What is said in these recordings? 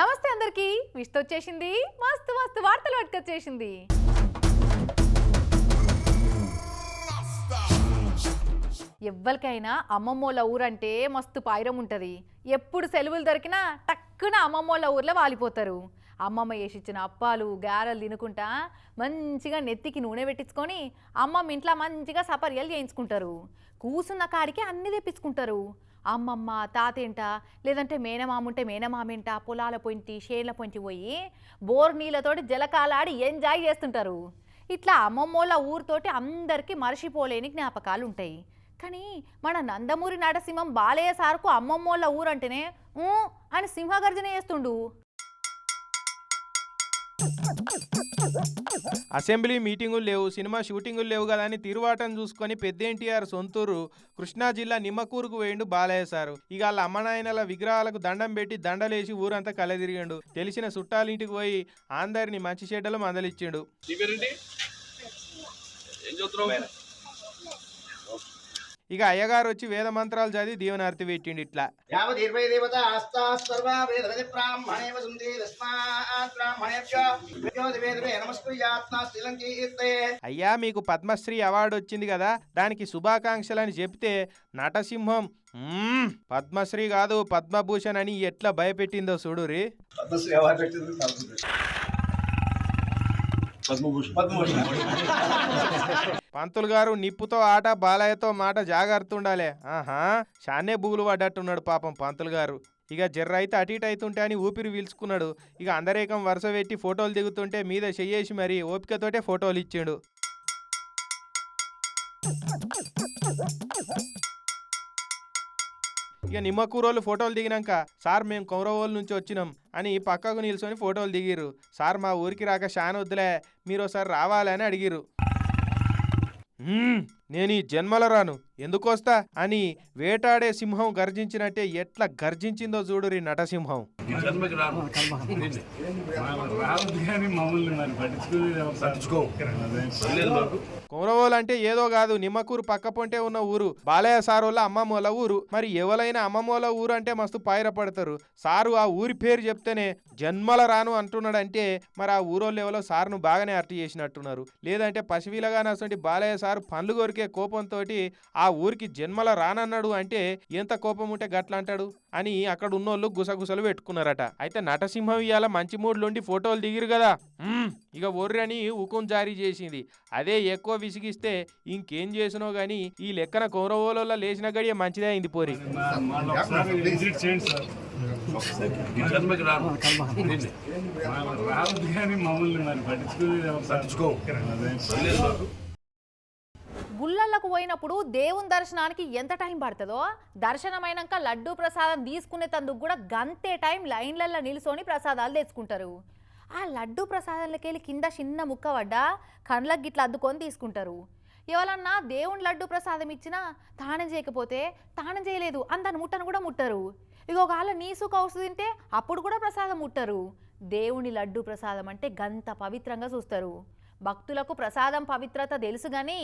నమస్తే అందరికి. విష్త వచ్చేసింది. మస్తు మస్తు వార్తలు పట్టుకొచ్చేసింది. ఎవ్వరికైనా అమ్మమ్మోళ్ళ ఊరంటే మస్తు పాయిరం ఉంటుంది. ఎప్పుడు సెలవులు దొరికినా టక్కున అమ్మమ్మోళ్ళ ఊర్లో వాలిపోతారు. అమ్మమ్మ వేసిచ్చిన అప్పాలు గారెలు తినుకుంటా మంచిగా నెత్తికి నూనె పెట్టించుకొని అమ్మమ్మ ఇంట్లో మంచిగా సపర్యలు చేయించుకుంటారు. కూసున్న కాడికి అన్ని తెప్పించుకుంటారు. అమ్మమ్మ తాతేంట లేదంటే మేనమాముంటే మేనమామేంట పొలాల పొంటి షేర్ల పొంటి పోయి బోర్ నీళ్ళతోటి జలకాలాడి ఎంజాయ్ చేస్తుంటారు. ఇట్లా అమ్మమ్మోళ్ళ ఊరితోటి అందరికీ మరచిపోలేని జ్ఞాపకాలు ఉంటాయి కానీ మన నందమూరి నరసింహం బాలయ్య సార్కు అమ్మమ్మోళ్ళ ఊరంటేనే ఊ అని సింహగర్జన చేస్తుండు. అసెంబ్లీ మీటింగులు లేవు సినిమా షూటింగులు లేవు కదా అని తిరువాటం చూసుకొని పెద్ద ఎన్టీఆర్ సొంతూరు కృష్ణా జిల్లా నిమ్మకూరుకు వేయండు బాలయ్య సారు. ఇక వాళ్ళ అమ్మనాయనల విగ్రహాలకు దండం పెట్టి దండలేసి ఊరంతా కలదిరిగిండు. తెలిసిన చుట్టాలింటికి పోయి అందరిని మంచి చెడ్డలు మందలిచ్చిండు. ఏం ఇక అయ్యగారు వచ్చి వేద మంత్రాలు చదివి దీవెనార్తి పెట్టిండు ఇట్లా. అయ్యా మీకు పద్మశ్రీ అవార్డు వచ్చింది కదా దానికి శుభాకాంక్షలని చెప్తే నటసింహం "మ్మ్, పద్మశ్రీ కాదు పద్మభూషణ్ అని ఎట్లా భయపెట్టిందో చూడురి పద్మశ్రీ అవార్డు పంతులు గారు నిప్పుతో ఆట బాలయ్యతో మాట జాగ్రత్త ఉండాలే ఆహా షానే బుగులు పడ్డట్టున్నాడు పాపం పంతులు గారు. ఇక జర్ర అయితే అటు ఇటు అవుతుంటే అని ఊపిరి పీల్చుకున్నాడు. ఇక అందరేకం వరుస పెట్టి ఫోటోలు దిగుతుంటే మీద చెయ్యేసి మరి ఓపికతోటే ఫోటోలు ఇచ్చిండు. ఇక నిమ్మకూరోళ్ళు ఫోటోలు దిగినాక సార్ మేము కౌరవోళ్ళ నుంచి వచ్చినాం అని పక్కకు నిల్చొని ఫోటోలు దిగిరు సార్ మా ఊరికి రాక షాన్ వద్దులే మీరు ఒకసారి రావాలని అడిగిరు నేను ఈ జన్మల రాను. ఎందుకొస్తా అని వేటాడే సింహం గర్జించినట్టే ఎట్లా గర్జించిందో చూడురి నటసింహం. కౌరవోలు అంటే ఏదో కాదు నిమ్మకూరు పక్క పొంటే ఉన్న ఊరు. బాలయ్య సారోళ్ళ అమ్మమ్మోల ఊరు. మరి ఎవరైనా అమ్మమ్మోల ఊరు అంటే మస్తు పాయిరపడతారు సారు ఆ ఊరి పేరు చెప్తేనే జన్మల రాను అంటున్నాడంటే మరి ఆ ఊరోళ్ళు ఎవరో సార్ను బాగానే అర్టి చేసినట్టున్నారు. లేదంటే పసివిలగా నటువంటి బాలయ్య సారు పండ్లు కొరికే కోపంతో ఆ ఊరికి జన్మల రానన్నాడు అంటే ఎంత కోపం ఉంటే గట్ల అంటాడు అని అక్కడ ఉన్నోళ్ళు గుసగుసలు పెట్టుకున్నారట. అయితే నటసింహం ఇవాళ మంచి మూడ్లుండి ఫోటోలు దిగిరు కదా. ఇక ఒర్రని హుకుం జారీ చేసింది. అదే ఎక్కువ విసిగిస్తే ఇంకేం చేసినో గాని ఈ లెక్కన కౌరవోలలో లేచిన గడియ మంచిదే అయింది పోరి. మాలో పోయినప్పుడు దేవుని దర్శనానికి ఎంత టైం పడుతుందో? దర్శనమైనాక లడ్డూ ప్రసాదం తీసుకునేటందుకు కూడా గంతే టైం లైన్లలో నిల్చొని ప్రసాదాలు తెచ్చుకుంటారు. ఆ లడ్డూ ప్రసాదాలకి వెళ్ళి కింద చిన్న ముక్క పడ్డా కండ్లకు గిట్ల అద్దుకొని తీసుకుంటారు. ఎవరన్నా దేవుని లడ్డు ప్రసాదం ఇచ్చినా తానం చేయకపోతే తానం చేయలేదు అందని ముట్టను కూడా ముట్టరు. ఇక ఒకవేళ నీసు కౌసు తింటే అప్పుడు కూడా ప్రసాదం ముట్టరు. దేవుని లడ్డు ప్రసాదం అంటే గంత పవిత్రంగా చూస్తారు. భక్తులకు ప్రసాదం పవిత్రత తెలుసు కానీ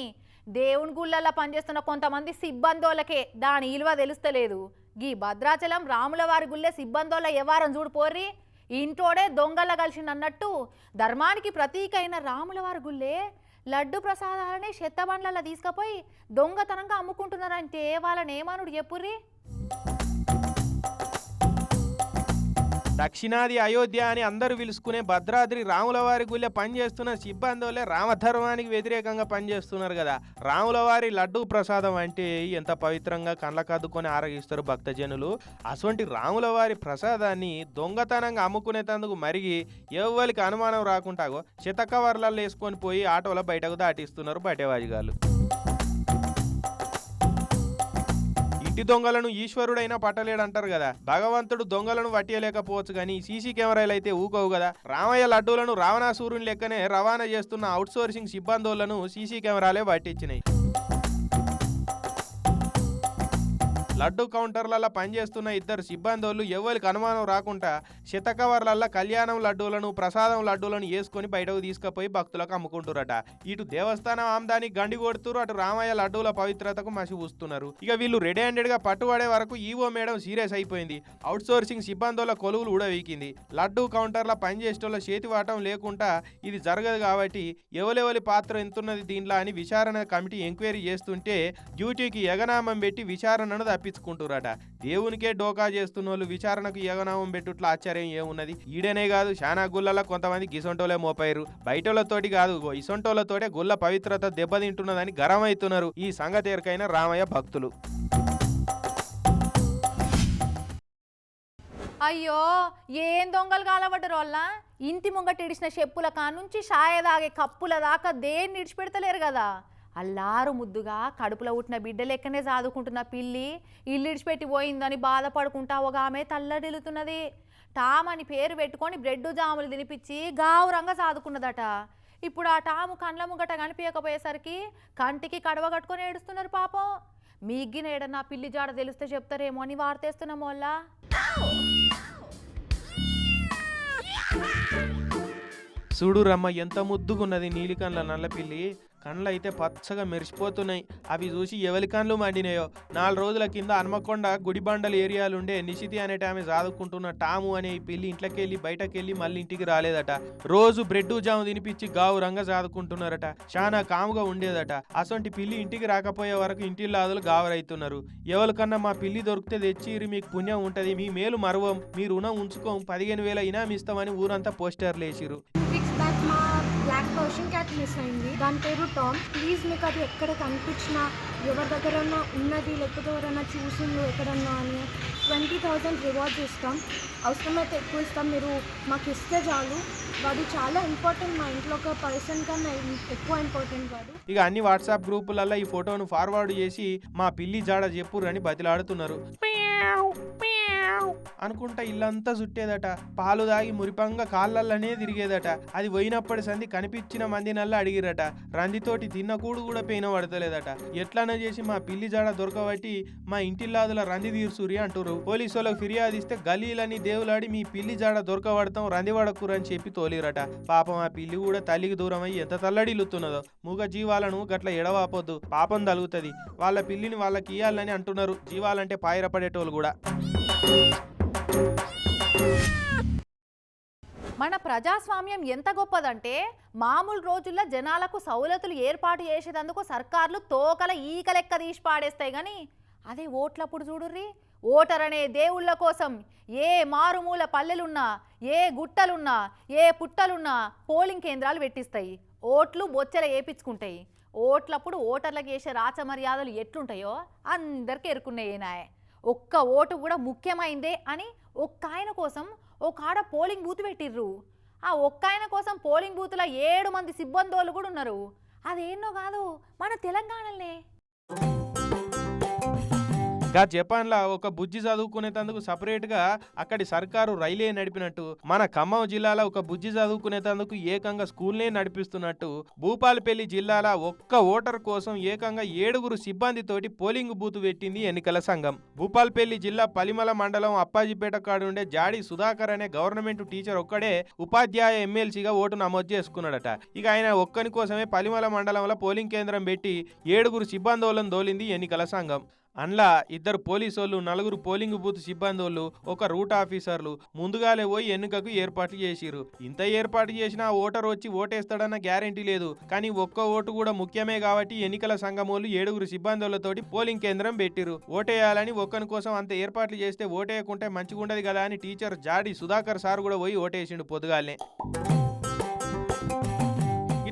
దేవుని గుళ్ళల్లో పనిచేస్తున్న కొంతమంది సిబ్బందోళ్ళకే దాని ఇలువ తెలుస్తలేదు. గీ భద్రాచలం రాముల వారి గుళ్ళే సిబ్బందోళ్ళ ఎవారం చూడు పోర్రి. ఇంటోడే దొంగల కలిసిందన్నట్టు ధర్మానికి ప్రతీక అయిన రాముల వారి గుళ్ళే లడ్డు ప్రసాదాలని చెత్తబండ్లలో తీసుకుపోయి దొంగతనంగా అమ్ముకుంటున్నారంటే వాళ్ళని ఏమనుడు చెప్పుర్రి? దక్షిణాది అయోధ్య అని అందరూ పిలుచుకునే భద్రాద్రి రాములవారి గుళ్ళె పనిచేస్తున్న సిబ్బందులే రామధర్మానికి వ్యతిరేకంగా పనిచేస్తున్నారు కదా. రాములవారి లడ్డు ప్రసాదం అంటే ఎంత పవిత్రంగా కళ్ళకద్దుకొని ఆరగిస్తారు భక్తజనులు. అటువంటి రాములవారి ప్రసాదాన్ని దొంగతనంగా అమ్ముకునేటందుకు మరిగి ఎవ్వరికి అనుమానం రాకుండా చితకవర్లలో వేసుకొని పోయి ఆటోలో బయటకు దాటిస్తున్నారు బయటవాజిగాళ్ళు ఇంటి దొంగలను ఈశ్వరుడైనా పట్టలేడంటారు కదా. భగవంతుడు దొంగలను పట్టలేకపోవచ్చు కానీ సీసీ కెమెరాలు అయితే ఊకోవు కదా. రామయ్య లడ్డూలను రావణాసూరుని లెక్కనే రవాణా చేస్తున్న అవుట్సోర్సింగ్ సిబ్బందులను సీసీ కెమెరాలే పట్టించినాయి. లడ్డు కౌంటర్లలో పనిచేస్తున్న ఇద్దరు సిబ్బందులు ఎవరికి అనుమానం రాకుండా శతకవర్లల్లో కళ్యాణం లడ్డూలను ప్రసాదం లడ్డూలను వేసుకొని బయటకు తీసుకుపోయి భక్తులకు అమ్ముకుంటురట ఇటు దేవస్థానం ఆమ్దానికి గండి కొడుతురు అటు రామయ్య లడ్డూల పవిత్రతకు మసి పూస్తున్నారు. ఇక వీళ్ళు రెడీ హ్యాండెడ్గా పట్టుబడే వరకు ఈవో మేడం సీరియస్ అయిపోయింది. అవుట్ సోర్సింగ్ సిబ్బందుల కొలువులు ఊడవీకింది. లడ్డు కౌంటర్ల పనిచేసేటోళ్ళ చేతివాటం లేకుండా ఇది జరగదు కాబట్టి ఎవలెవలి పాత్ర ఎంతున్నది దీంట్లో అని విచారణ కమిటీ ఎంక్వైరీ చేస్తుంటే డ్యూటీకి ఎగనామం పెట్టి విచారణను తప్పించుకుంటురట దేవునికే డోకా చేస్తున్న వాళ్ళు విచారణకు ఎగనామం పెట్టుట్లా ఆశ్చర్యం ఏమున్నది? ఈడనే కాదు శానా గుళ్ళలో కొంతమంది గిసొంటోలే మోపారు బయటోళ్ళతోటి కాదు ఇగో ఇసొంటోళ్ళతోటే గుళ్ళ పవిత్రత దెబ్బతింటున్నదని గరం అవుతున్నారు ఈ సంగతి ఎరకైన రామయ్య భక్తులు. అయ్యో ఏం దొంగలు కాలబడ్డరు వాళ్ళ ఇంటి ముంగట ఇడిచిన చెప్పుల కానుంచి షాయదాగే కప్పుల దాకా దేన్ని ఇడిచిపెడతలేరు కదా? అల్లారు ముద్దుగా కడుపులో పుట్టిన బిడ్డ లెక్కనే సాదుకుంటున్న పిల్లి ఇల్లు ఇడిచిపెట్టి పోయిందని బాధపడుకుంటా ఒక ఆమె తల్లడిల్లుతున్నది. టామ్ అని పేరు పెట్టుకొని బ్రెడ్ జాములు తినిపించి గావురంగా సాదుకున్నదట. ఇప్పుడు ఆ టాము కండ్ల ముంగట కనిపించకపోయేసరికి కంటికి కడవ కట్టుకొని ఏడుస్తున్నారు పాపం. మీగ్గిన ఏడన్నా పిల్లి జాడ తెలిస్తే చెప్తారేమో అని వార్తేస్తున్నాం వల్ల చూడు రమ్మ ఎంత ముద్దుగున్నది నీలి కండ్ల నల్ల పిల్లి. కండ్లు అయితే పచ్చగా మెరిసిపోతున్నాయి. అవి చూసి ఎవరి కండ్లు మండినాయో. నాలుగు రోజుల కింద హన్మకొండ గుడిబండల ఏరియాలుండే నిషితి అనే ఆమె చదువుకుంటున్న టాము అనే ఈ పిల్లి ఇంట్లోకి వెళ్ళి బయటకు వెళ్ళి మళ్ళీ ఇంటికి రాలేదట. రోజు బ్రెడ్ జాము తినిపించి గావు రంగా చదువుకుంటున్నారట చాలా కాముగా ఉండేదట. అసొంటి పిల్లి ఇంటికి రాకపోయే వరకు ఇంటిల్లాదులు గావరైతున్నారు. ఎవరికన్నా మా పిల్లి దొరికితే తెచ్చిరి మీకు పుణ్యం ఉంటది. మీ మేలు మరవం. మీ రుణం ఉంచుకోం. పదిహేను వేల ఇనామిస్తామని ఊరంతా పోస్టర్లు వేసిరు బ్లాక్ పర్షియన్ క్యాట్ మిస్ అయింది. దాని పేరు టామ్. ప్లీజ్ మీకు అది ఎక్కడ కనిపించినా ఎవరి దగ్గరన్నా ఉన్నది లేకపోతే ఎవరైనా చూసిండు ఎక్కడన్నా అని ట్వంటీ థౌజండ్ రివార్డ్స్ ఇస్తాం. అవసరమైతే ఎక్కువ ఇస్తాం. మీరు మాకు ఇస్తే చాలు. వాడు చాలా ఇంపార్టెంట్ మా ఇంట్లో ఒక పర్సన్ కన్నా ఎక్కువ ఇంపార్టెంట్ వాడు. ఇక అన్ని వాట్సాప్ గ్రూపులలో ఈ ఫోటోను ఫార్వర్డ్ చేసి మా పిల్లి జాడ చెప్పుర్రని బతిలాడుతున్నారు. అనుకుంటా ఇల్లంతా చుట్టేదట. పాలు దాగి మురిపంగా కాళ్ళల్లోనే తిరిగేదట. అది పోయినప్పటి సంది కనిపించిన మందినల్లా అడిగిరట. రందితోటి తిన్న కూడు కూడా పెయిన పడతలేదట. ఎట్లనే చేసి మా పిల్లి జాడ దొరకబట్టి మా ఇంటిల్లాదుల రంది తీర్చురి అంటురు పోలీసు వాళ్ళకి ఫిర్యాదు ఇస్తే గలీలని దేవులాడి మీ పిల్లి జాడ దొరకబడతాం రంది పడకురని చెప్పి తోలిరట. పాపం ఆ పిల్లి కూడా తల్లికి దూరం అయ్యి ఎంత తల్లడిల్లుతున్నదో. మూగ జీవాలను గట్ల ఎడవాపోద్దు పాపం తలుగుతుంది. వాళ్ళ పిల్లిని వాళ్ళకి ఇయ్యాలని అంటున్నారు. జీవాలంటే పాయిరపడేటోళ్ళు కూడా. మన ప్రజాస్వామ్యం ఎంత గొప్పదంటే మామూలు రోజుల్లో జనాలకు సౌలతులు ఏర్పాటు చేసేటందుకు సర్కార్లు తోకల ఈకలెక్క తీసి పాడేస్తాయి కానీ అదే ఓట్లప్పుడు చూడుర్రి. ఓటర్ అనే దేవుళ్ళ కోసం ఏ మారుమూల పల్లెలున్నా ఏ గుట్టలున్నా ఏ పుట్టలున్నా పోలింగ్ కేంద్రాలు పెట్టిస్తాయి. ఓట్లు బొచ్చెల వేపించుకుంటాయి ఓట్లప్పుడు ఓటర్లకు చేసే రాచమర్యాదలు ఎట్లుంటాయో అందరికీ ఎరుకున్నాయేనాయే ఒక్క ఓటు కూడా ముఖ్యమైందే అని ఒక్క ఆయన కోసం ఒక ఆడ పోలింగ్ బూత్ పెట్టిర్రు. ఆ ఒక్క ఆయన కోసం పోలింగ్ బూత్లో ఏడు మంది సిబ్బందోళ్ళు కూడా ఉన్నారు. అదేనో కాదు మన తెలంగాణలే గా జపాన్లో ఒక బుజ్జి చదువుకునేటందుకు సపరేట్గా అక్కడి సర్కారు రైలే నడిపినట్టు మన ఖమ్మం జిల్లాలో ఒక బుజ్జి చదువుకునేటందుకు ఏకంగా స్కూల్నే నడిపిస్తున్నట్టు భూపాలపల్లి జిల్లాలో ఒక్క ఓటర్ కోసం ఏకంగా ఏడుగురు సిబ్బందితోటి పోలింగ్ బూత్ పెట్టింది ఎన్నికల సంఘం. భూపాలపల్లి జిల్లా పలిమల మండలం అప్పాజిపేట కాడుండే జాడి సుధాకర్ అనే గవర్నమెంట్ టీచర్ ఒక్కడే ఉపాధ్యాయ ఎమ్మెల్సీగా ఓటు నమోదు చేసుకున్నాడట. ఇక ఆయన ఒక్కని కోసమే పలిమల మండలంలో పోలింగ్ కేంద్రం పెట్టి ఏడుగురు సిబ్బందోళ్ళను దోలింది ఎన్నికల సంఘం. అందులో ఇద్దరు పోలీసోళ్ళు నలుగురు పోలింగ్ బూత్ సిబ్బందోళ్ళు ఒక రూట్ ఆఫీసర్లు ముందుగాలే పోయి ఎన్నికకు ఏర్పాట్లు చేసిరు ఇంత ఏర్పాటు చేసినా ఓటర్ వచ్చి ఓటేస్తాడన్న గ్యారెంటీ లేదు. కానీ ఒక్క ఓటు కూడా ముఖ్యమే కాబట్టి ఎన్నికల సంఘములు ఏడుగురు సిబ్బందులతోటి పోలింగ్ కేంద్రం పెట్టిరు ఓటేయాలని ఒక్కని కోసం అంత ఏర్పాట్లు చేస్తే ఓటేయకుంటే మంచిగుండదు కదా అని టీచర్ జాడి సుధాకర్ సార్ కూడా పోయి ఓటేసిండు పొద్దుగాలనే.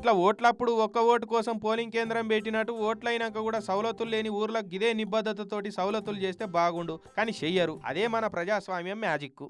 ఇట్లా ఓట్లప్పుడు ఒక్క ఓటు కోసం పోలింగ్ కేంద్రం పెట్టినట్టు ఓట్లయినాక కూడా సవలతులు లేని ఊర్లకు ఇదే నిబద్ధతతోటి సవలతులు చేస్తే బాగుండు. కానీ చెయ్యరు. అదే మన ప్రజాస్వామ్యం మ్యాజిక్.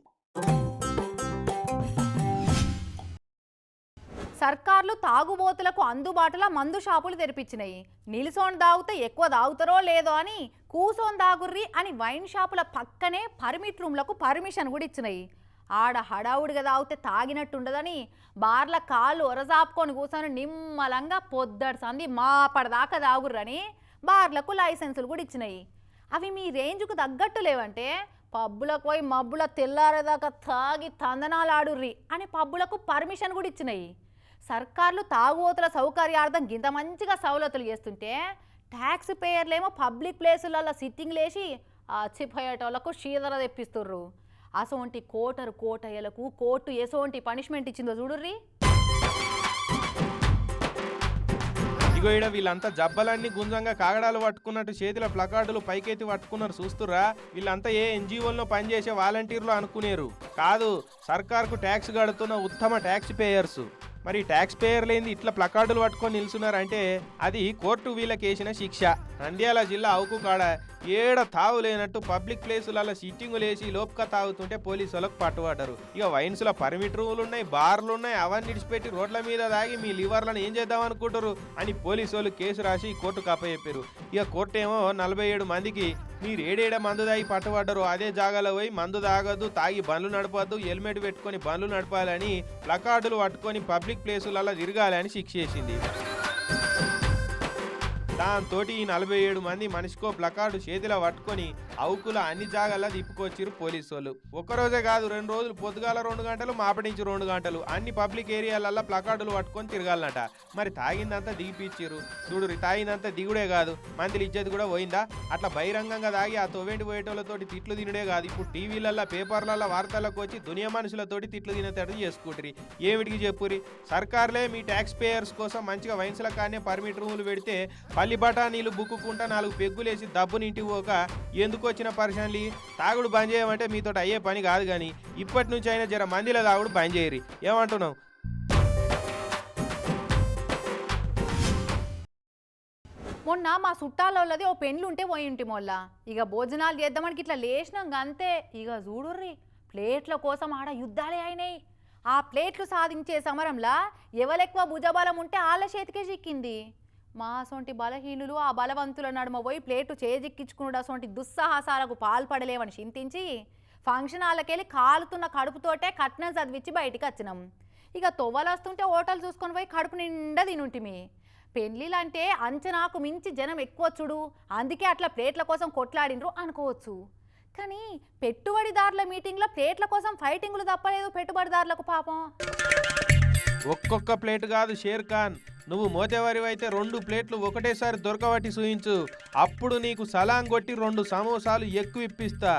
సర్కార్లు తాగుబోతులకు అందుబాటులో మందు షాపులు తెరిపించినాయి. నిలిసోని తాగితే ఎక్కువ తాగుతారో లేదో అని కూసోని తాగుర్రి అని వైన్ షాపుల పక్కనే పర్మిట్ రూమ్లకు పర్మిషన్ కూడా ఇచ్చినాయి. ఆడ హడావుడిగా తాగితే తాగినట్టు ఉండదని బార్ల కాళ్ళు ఒరజాపుకొని కూర్చొని నిమ్మలంగా పొద్దడు సంది మాపడదాకా తాగుర్రని బార్లకు లైసెన్సులు కూడా ఇచ్చినాయి. అవి మీ రేంజ్కు తగ్గట్టు లేవంటే పబ్బులకు పోయి మబ్బుల తెల్లారేదాకా తాగి తందనాలు ఆడుర్రి అని పబ్బులకు పర్మిషన్ కూడా ఇచ్చినాయి. సర్కార్లు తాగుబోతుల సౌకర్యార్థం గింత మంచిగా సవలతులు చేస్తుంటే ట్యాక్స్ పేయర్లేమో పబ్లిక్ ప్లేసులలో సిట్టింగ్ లేచి అచ్చిపోయేటోళ్ళకు షీదర తెప్పిస్తుర్రు. అసోంటి కోటరు కోటయ్యలకు కోర్టు ఎసోంటి పనిష్మెంట్ ఇచ్చిందో చూడుర్రి. ఇగో ఈడ వీళ్ళంతా జబ్బలన్నీ గుంజంగా కాగడాలు పట్టుకున్నట్టు చేతిలో ప్లకార్డులు పైకెత్తి పట్టుకున్నారు చూస్తురా వీళ్ళంతా ఏ ఎన్జిఓల్లో పనిచేసే వాలంటీర్లు అనుకునేరు. కాదు సర్కార్కు ట్యాక్స్ కడుతున్న ఉత్తమ ట్యాక్స్ పేయర్స్. మరి ట్యాక్స్ పేయర్ లేని ఇట్లా ప్లకార్డులు పట్టుకొని నిల్చున్నారంటే అది కోర్టు వీళ్ళకి వేసిన శిక్ష. నంద్యాల జిల్లా అవుకు కాడ ఏడ తావు లేనట్టు పబ్లిక్ ప్లేసులలో సిట్టింగులు వేసి లోపుక తాగుతుంటే పోలీసు వాళ్ళకు పట్టుబడ్డారు. ఇక వైన్స్లో పర్మిట్ రూములు ఉన్నాయి బార్లు ఉన్నాయి అవన్నీ విడిచిపెట్టి రోడ్ల మీద దాగి మీ లివర్లను ఏం చేద్దాం అనుకుంటారు అని పోలీసు వాళ్ళు కేసు రాసి కోర్టుకు అప్పచెప్పారు. ఇక కోర్టు ఏమో నలభై ఏడు మందికి మీరు ఏడేడ మందు తాగి పట్టుబడ్డరు అదే జాగాలో పోయి మందు తాగద్దు తాగి బండ్లు నడపద్దు హెల్మెట్ పెట్టుకొని బండ్లు నడపాలని ప్లకార్డులు పట్టుకొని పబ్లిక్ ప్లేసులలో తిరగాలని శిక్ష చేసింది. దాంతో ఈ నలభై ఏడు మంది మనిషికో ప్లకార్డు చేతిలో పట్టుకొని అవుకుల అన్ని జాగాల్లో తిప్పుకొచ్చిరు పోలీసు వాళ్ళు ఒక్కరోజే కాదు రెండు రోజులు పొద్దుగాల రెండు గంటలు మాపడించి రెండు గంటలు అన్ని పబ్లిక్ ఏరియాలల్లో ప్లకార్డులు పట్టుకొని తిరగాలన్నట మరి తాగిందంతా దిగిపిచ్చిరు చూడు తాగిందంతా దిగుడే కాదు. మందిలు ఇచ్చేది కూడా పోయిందా? అట్లా బహిరంగంగా తాగి ఆ తొవ్వేంటి పోయేటోళ్ళతోటి తిట్లు తినడే కాదు. ఇప్పుడు టీవీలల్లో పేపర్లలో వార్తలకు వచ్చి దునియా మనుషులతోటి తిట్లు తినేటట్టు చేసుకుంటారు ఏమిటికి చెప్పురి సర్కార్లే మీ ట్యాక్స్ పేయర్స్ కోసం మంచిగా వైన్స్ల కానీ పర్మిట్ రూములు పెడితే పల్లి బఠానీలు బుక్కుకుంటా నాలుగు పెగ్గులేసి డబ్బుని ఇంటికి పోక ఎందుకు వచ్చిన పరిశాన్లు? తాగుడు బంద్ చేయమంటే మీతో అయ్యే పని కాదు కానీ ఇప్పటి నుంచి అయినా జర మందిలో తాగుడు బంద్ చేయరి ఏమంటున్నావు? మొన్న మా చుట్టాలది ఓ పెండ్లు ఉంటే పోయి మొల్ల. ఇక భోజనాలు చేద్దామని ఇట్లా లేచినాం అంతే ఇక చూడుర్రి ప్లేట్ల కోసం ఆడ యుద్ధాలే అయినాయి. ఆ ప్లేట్లు సాధించే సమరంలా ఎవరెక్కువ భుజబలం ఉంటే వాళ్ళ చేతికే చిక్కింది. మా అసొంటి బలహీనులు ఆ బలవంతుల నడుమ పోయి ప్లేటు చేజిక్కించుకున్నాడు అసొంటి దుస్సాహసాలకు పాల్పడలేవని చింతించి ఫంక్షన్ హాల్కెళ్ళి కాలుతున్న కడుపుతోటే కట్నం చదివించి బయటికి వచ్చినాం ఇక తొవ్వలొస్తుంటే హోటల్ చూసుకొని పోయి కడుపు నిండా తినుంటిమి. పెళ్ళిళ్ళంటే అంచనాకు మించి జనం ఎక్కువ చూడు అందుకే అట్లా ప్లేట్ల కోసం కొట్లాడిండ్రు అనుకోవచ్చు. కానీ పెట్టుబడిదారుల మీటింగ్లో ప్లేట్ల కోసం ఫైటింగ్లు తప్పలేదు పెట్టుబడిదారులకు పాపం. ఒక్కొక్క ప్లేట్ కాదు షేర్ ఖాన్ నువ్వు మోతేవారివి అయితే రెండు ప్లేట్లు ఒకటేసారి దొరకబట్టి సూయించు. అప్పుడు నీకు సలాం కొట్టి రెండు సమోసాలు ఎక్కువ ఇప్పిస్తా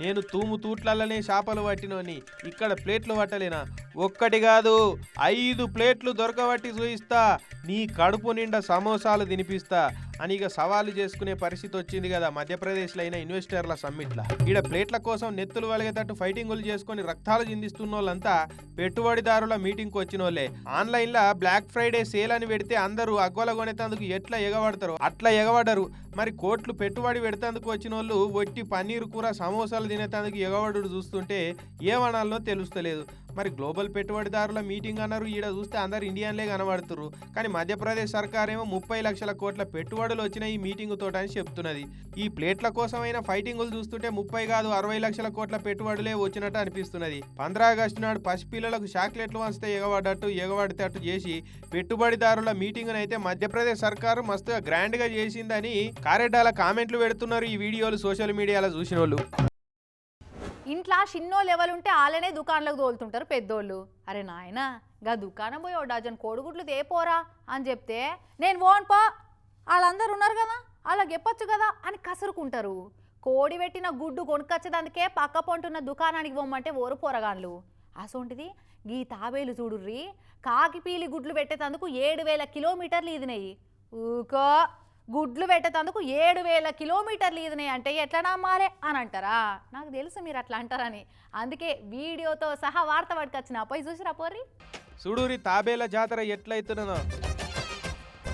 నేను తూము తూట్లల్లనే చేపలు పట్టినోని. ఇక్కడ ప్లేట్లు పట్టలేనా? ఒక్కటి కాదు ఐదు ప్లేట్లు దొరకబట్టి చూయిస్తా నీ కడుపు నిండా సమోసాలు తినిపిస్తా అని ఇక సవాలు చేసుకునే పరిస్థితి వచ్చింది కదా మధ్యప్రదేశ్లో అయిన ఇన్వెస్టర్ల సమ్మిట్ల. ఈడ ప్లేట్ల కోసం నెత్తులు వలిగేటట్టు ఫైటింగులు చేసుకొని రక్తాలు చిందిస్తున్న వాళ్ళంతా పెట్టుబడిదారుల మీటింగ్కి వచ్చిన వాళ్ళే ఆన్లైన్లో బ్లాక్ ఫ్రైడే సేల్ అని పెడితే అందరూ అగ్గోల కొనేటందుకు ఎట్లా ఎగబడతారు అట్లా ఎగబడరు. మరి కోట్లు పెట్టుబడి పెడతాందుకు వచ్చిన వాళ్ళు వట్టి పన్నీరు కూర సమోసాలు తినేటందుకు ఎగబడు చూస్తుంటే ఏమనాలనో తెలుస్తలేదు. మరి గ్లోబల్ పెట్టుబడిదారుల మీటింగ్ అన్నారు. ఈడ చూస్తే అందరు ఇండియన్లే కనబడుతురు కానీ మధ్యప్రదేశ్ సర్కార్ ఏమో ముప్పై లక్షల కోట్ల పెట్టుబడులు వచ్చిన ఈ మీటింగ్ తోట అని చెప్తున్నది. ఈ ప్లేట్ల కోసమైన ఫైటింగులు చూస్తుంటే ముప్పై కాదు అరవై లక్షల కోట్ల పెట్టుబడులే వచ్చినట్టు అనిపిస్తున్నది. పంద్రా ఆగస్టు నాడు పసిపిల్లలకు చాక్లెట్లు వంచితే ఎగబడ్డట్టు ఎగబడితేట్టు చేసి పెట్టుబడిదారుల మీటింగ్ అయితే మధ్యప్రదేశ్ సర్కారు మస్తుగా గ్రాండ్గా చేసిందని కారెడ్డాల కామెంట్లు పెడుతున్నారు ఈ వీడియోలు సోషల్ మీడియాలో చూసిన వాళ్ళు ఇంట్లో చిన్నో లెవెల్ ఉంటే వాళ్ళనే దుకాణంలోకి తోలుతుంటారు పెద్దోళ్ళు. అరే నాయనా గా దుకాణం పోయి ఓ డజన్ కోడిగుడ్లు తేపోరా అని చెప్తే నేను పోను పో వాళ్ళందరూ ఉన్నారు కదా అలా చెప్పొచ్చు కదా అని కసురుకుంటారు. కోడి పెట్టిన గుడ్డు కొనుక్కొచ్చేదానికే పక్క పొంటున్న దుకాణానికి పోమంటే ఓరు పోరగాన్లు అసొంటిది గీ తాబేలు చూడుర్రి కాకిపీలి గుడ్లు పెట్టేటందుకు ఏడు వేల కిలోమీటర్లు ఇదినాయి ఊకో గుడ్లు పెట్టేందుకు ఏడు వేల కిలోమీటర్లు ఈదినాయి అంటే ఎట్లా నమ్మాలే అని అంటారా? నాకు తెలుసు మీరు అట్లా అంటారని. అందుకే వీడియోతో సహా వార్త పట్టుకొచ్చిన. పోయి చూసిరా పోర్రి. సుడూరి తాబేల జాతర ఎట్లయితున్నదో.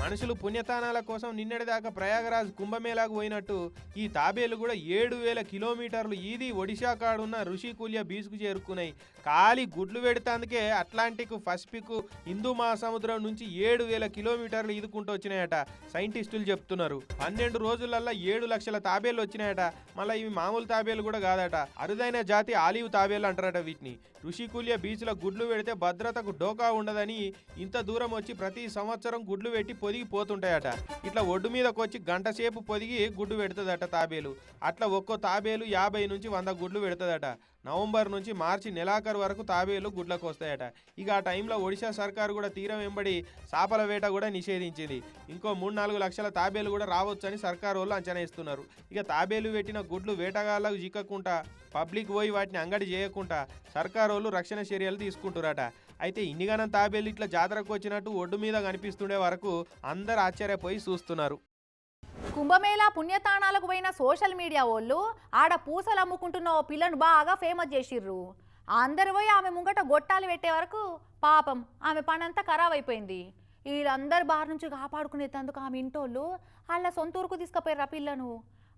మనుషులు పుణ్యతానాల కోసం నిన్నటిదాకా ప్రయాగరాజ్ కుంభమేళాకు పోయినట్టు ఈ తాబేలు కూడా ఏడు వేల కిలోమీటర్లు ఈది ఒడిశా కాడున్న ఋషికూల్య బీచ్కు చేరుకున్నాయి. ఖాళీ గుడ్లు పెడతాందుకే అట్లాంటిక్ పసిఫిక్ హిందూ మహాసముద్రం నుంచి ఏడు వేల కిలోమీటర్లు ఈదుకుంటూ వచ్చినాయట సైంటిస్టులు చెప్తున్నారు. పన్నెండు రోజులల్లా ఏడు లక్షల తాబేలు వచ్చినాయట మళ్ళీ ఇవి మామూలు తాబేలు కూడా కాదట. అరుదైన జాతి ఆలివ్ తాబేలు అంటారట వీటిని. ఋషికూల్య బీచ్లో గుడ్లు పెడితే భద్రతకు డోకా ఉండదని ఇంత దూరం వచ్చి ప్రతి సంవత్సరం గుడ్లు పెట్టి పొది పొదిగి పోతుంటాయట ఇట్లా ఒడ్డు మీదకి వచ్చి గంట సేపు పొదిగి గుడ్డు పెడుతుందట తాబేలు. అట్లా ఒక్కో తాబేలు యాభై నుంచి వంద గుడ్లు పెడుతుందట. నవంబర్ నుంచి మార్చి నెలాఖరు వరకు తాబేలు గుడ్లకు వస్తాయట ఇక ఆ టైంలో ఒడిశా సర్కారు కూడా తీరం వెంబడి చేపల వేట కూడా నిషేధించింది. ఇంకో మూడు నాలుగు లక్షల తాబేలు కూడా రావచ్చని సర్కారు వాళ్ళు అంచనా ఇస్తున్నారు ఇక తాబేలు పెట్టిన గుడ్లు వేటగాళ్ళకు చిక్కకుండా పబ్లిక్ పోయి వాటిని అంగడి చేయకుండా సర్కారు వాళ్ళు రక్షణ చర్యలు తీసుకుంటారట అయితే ఇన్నిగానం తాబేలు ఇట్లా జాతరకు వచ్చినట్టు ఒడ్డు మీద కనిపిస్తుండే వరకు అందరు ఆశ్చర్యపోయి చూస్తున్నారు. కుంభమేళా పుణ్యతాణాలకు పోయిన సోషల్ మీడియా వాళ్ళు ఆడ పూసలు అమ్ముకుంటున్న ఓ పిల్లను బాగా ఫేమస్ చేసిర్రు. అందరు పోయి ఆమె ముంగట గొట్టాలు పెట్టే వరకు పాపం ఆమె పనంతా ఖరాబ్ అయిపోయింది. వీళ్ళందరు బారి నుంచి కాపాడుకునేందుకు ఆమె ఇంటోళ్ళు వాళ్ళ సొంత ఊరుకు తీసుకుపోయారు ఆ పిల్లను.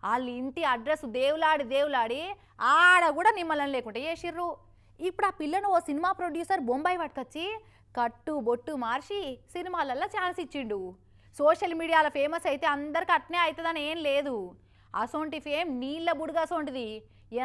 వాళ్ళ ఇంటి అడ్రస్ దేవులాడి దేవులాడి ఆడ కూడా నిమ్మలం లేకుండా చేసిర్రు. ఇప్పుడు ఆ పిల్లను ఓ సినిమా ప్రొడ్యూసర్ బొంబాయి పట్టుకొచ్చి కట్టు బొట్టు మార్చి సినిమాలల్లో ఛాన్స్ ఇచ్చిండు. సోషల్ మీడియాలో ఫేమస్ అయితే అందరికి అట్నే అవుతుందని ఏం లేదు. అసొంటి ఫేమ్ నీళ్ళ బుడుగా అసోంటిది.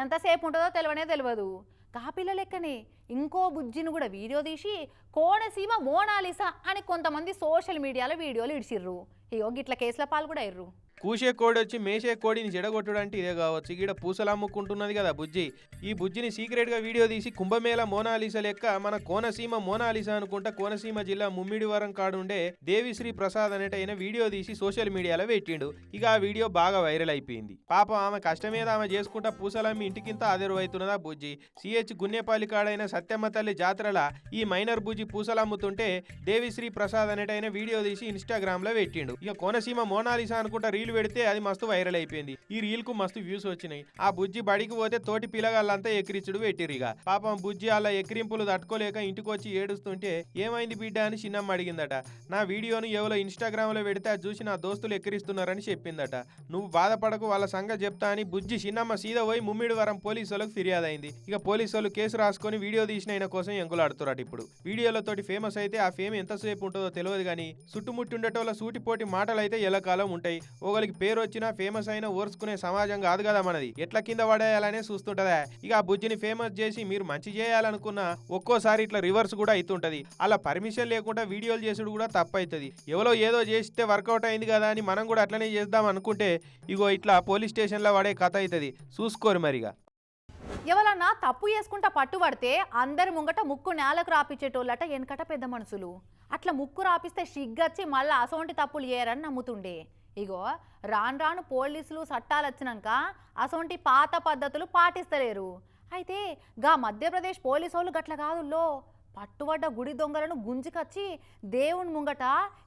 ఎంతసేపు ఉంటుందో తెలియనే తెలియదు. కాపిల్ల లెక్కనే ఇంకో బుజ్జిని కూడా వీడియో తీసి కోనసీమ మోనాలిసా అని కొంతమంది సోషల్ మీడియాలో వీడియోలు ఇడిచిర్రు ఇగో గిట్ల కేసుల పాలు కూడా ఇర్రు. కూసే కోడి వచ్చి మేసే కోడిని చెడగొట్టుడు అంటే ఇదే కావచ్చు. ఈడ పూసలు అమ్ముకుంటున్నది కదా బుజ్జి. ఈ బుజ్జిని సీక్రెట్గా వీడియో తీసి కుంభమేళ మోనాలిస లెక్క మన కోనసీమ మోనాలిస అనుకుంటా కోనసీమ జిల్లా ముమ్మిడివరం కాడుండే దేవిశ్రీ ప్రసాద్ అనేటైన వీడియో తీసి సోషల్ మీడియాలో పెట్టిండు. ఇక ఆ వీడియో బాగా వైరల్ అయిపోయింది. పాపం ఆమె కష్టం మీద ఆమె చేసుకుంటా పూసలమ్మి ఇంటికింత అదెరువైతున్నదా బుజ్జి. సిహెచ్ గున్నేపల్లి కాడైన సత్యమ్మ తల్లి జాతరల ఈ మైనర్ బుజ్జి పూసలమ్ముతుంటే దేవిశ్రీ ప్రసాద్ అనేటైన వీడియో తీసి ఇన్స్టాగ్రామ్లో పెట్టిండు. ఇక కోనసీమ మోనాలిసా అనుకుంటా రీల్ పెడితే అది మస్తు వైరల్ అయిపోయింది. ఈ రీల్కు మస్తు వ్యూస్ వచ్చినాయి. ఆ బుజ్జి బడికి పోతే తోటి పిల్లగాళ్ళంతా ఎక్కిరిచుడు పెట్టిరు ఇక. పాపం బుజ్జి అలా ఎక్కిరింపులు తట్టుకోలేక ఇంటికి వచ్చి ఏడుస్తుంటే ఏమైంది బిడ్డ? అని చిన్నమ్మ అడిగిందట. నా వీడియోను ఎవరో ఇన్స్టాగ్రామ్లో పెడితే అది చూసి నా దోస్తులు ఎక్కిరిస్తున్నారని చెప్పిందట. నువ్వు బాధపడకు వాళ్ళ సంఘ చెప్తా అని బుజ్జి చిన్నమ్మ సీదా పోయి ముమ్మిడివరం పోలీసు వాళ్ళకి ఫిర్యాదు అయింది ఇక పోలీసులు కేసు రాసుకొని వీడియో తీసిన ఆయన కోసం ఎంకులాడుతున్నారు ఇప్పుడు. వీడియోలతోటి ఫేమస్ అయితే ఆ ఫేమ్ ఎంతసేపు ఉంటుందో తెలియదు కానీ చుట్టుముట్టి ఉండేటోళ్ళ సూటిపోటి మాటలు అయితే ఎల్లకాలం ఉంటాయి. వాళ్ళకి పేరు వచ్చినా ఫేమస్ అయినా ఓర్చుకునే సమాజం కాదు కదా మనది. ఎట్లా కింద పడేయాలనే చూస్తుంటదా? ఇక ఆ బుజ్జిని ఫేమస్ చేసి మీరు మంచి చేయాలనుకున్నా ఒక్కోసారి ఇట్లా రివర్స్ కూడా అవుతుంటది అలా పర్మిషన్ లేకుండా వీడియోలు చేసుడు కూడా తప్పు అవుతుంది ఎవరో ఏదో చేస్తే వర్కౌట్ అయింది కదా అని మనం కూడా అట్లనే చేద్దాం అనుకుంటే ఇగో ఇట్లా పోలీస్ స్టేషన్లో పడే కథ అవుతుంది చూసుకోరు మరిగా. ఎవరన్నా తప్పు చేసుకుంటా పట్టుబడితే అందరి ముంగట ముక్కు నేలకు రాపించేటోళ్ళట వెనకట పెద్ద మనుషులు. అట్లా ముక్కు రాపిస్తే సిగ్గచ్చి మళ్ళీ అసోంటి తప్పులు చేయరని నమ్ముతుండే. ఇగో రాను రాను పోలీసులు చట్టాలు వచ్చినాక అసొంటి పాత పద్ధతులు పాటిస్తలేరు. అయితే గా మధ్యప్రదేశ్ పోలీసు వాళ్ళు గట్ల కాదుల్లో. పట్టుబడ్డ గుడి దొంగలను గుంజుకొచ్చి దేవుని ముంగట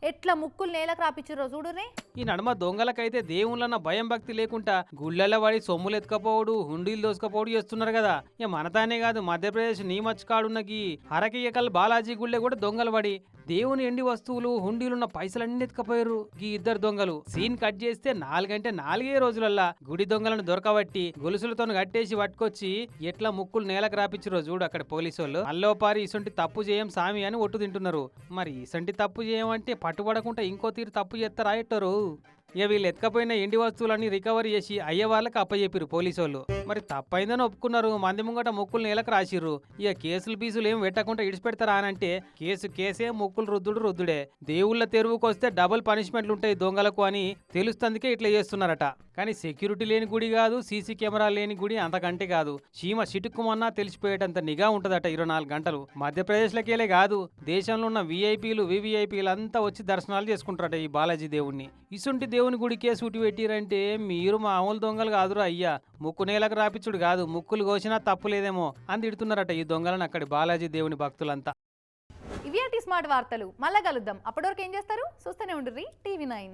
ఎట్లా ముక్కులు నేలకు రాపిచ్చిర్రో చూడుని ఈ నడుమ దొంగలకైతే దేవుళ్ళన్న భయం భక్తి లేకుండా గుళ్ళెల్ల పడి సొమ్ములు ఎత్తుకపోవడు హుండీలు దోసుకపోవడు చేస్తున్నారు కదా. ఇక మనతానే కాదు మధ్యప్రదేశ్ నీమచ్చుకాడున్నకి కాడున్న బాలాజీ గుళ్ళె కూడా దొంగలు పడి దేవుని ఎండి వస్తువులు హుండీలున్న పైసలన్నీ ఎత్తుకపోయారు. ఈ ఇద్దరు దొంగలు సీన్ కట్ చేస్తే నాలుగంటే నాలుగే రోజులల్లా గుడి దొంగలను దొరకబట్టి గొలుసులతో కట్టేసి పట్టుకొచ్చి ఎట్లా ముక్కులు నేలకు రాపిచ్చిరో చూడు అక్కడ పోలీసు వాళ్ళు అల్లోపారి ఇసొంటి తప్పు చేయం సామి అని ఒట్టు తింటున్నారు. మరి ఇసంటి తప్పు చేయమంటే పట్టుబడకుండా ఇంకో తీరు తప్పు చేస్తారా ఎట్టరు? ఇక వీళ్ళు ఎత్తుకపోయిన ఎండి వస్తువులన్నీ రికవరీ చేసి అయ్యే వాళ్ళకి అప్పచెప్పారు పోలీసు వాళ్ళు మరి తప్పైందని ఒప్పుకున్నారు మంది ముంగట ముక్కులు నేలకు రాసిర్రు. ఇక కేసులు పీసులు ఏం పెట్టకుండా ఇడిచిపెడతారా అని అంటే కేసు కేసే ముక్కులు రుద్దుడు రుద్దుడే. దేవుళ్ళ తెరువుకొస్తే డబుల్ పనిష్మెంట్లు ఉంటాయి దొంగలకు అని తెలుస్తందుకే ఇట్లా చేస్తున్నారట. కానీ సెక్యూరిటీ లేని గుడి కాదు సీసీ కెమెరా లేని గుడి అంతకంటే కాదు. చీమ చిటుక్కుమన్నా తెలిసిపోయేటంత నిఘా ఉంటుందట ఇరవై నాలుగు గంటలు. మధ్యప్రదేశ్లకేలే కాదు దేశంలో ఉన్న విఐపీలు వివిఐపీలు అంతా వచ్చి దర్శనాలు చేసుకుంటారట ఈ బాలాజీ దేవుణ్ణి. ఇసుంటి దేవుని గుడికే సూటి పెట్టిరంటే మీరు మామూలు దొంగలు కాదురా అయ్యా. ముక్కు నేలకు రాపిచ్చుడు కాదు ముక్కులు కోసినా తప్పు లేదేమో అని తిడుతున్నారట ఈ దొంగలను అక్కడి బాలాజీ దేవుని భక్తులంతా. ఇవి స్మార్ట్ వార్తలు? మళ్ళా కలుద్దాం. అప్పటివరకు ఏం చేస్తారు? చూస్తూనే ఉండ్రి టీవీ నైన్.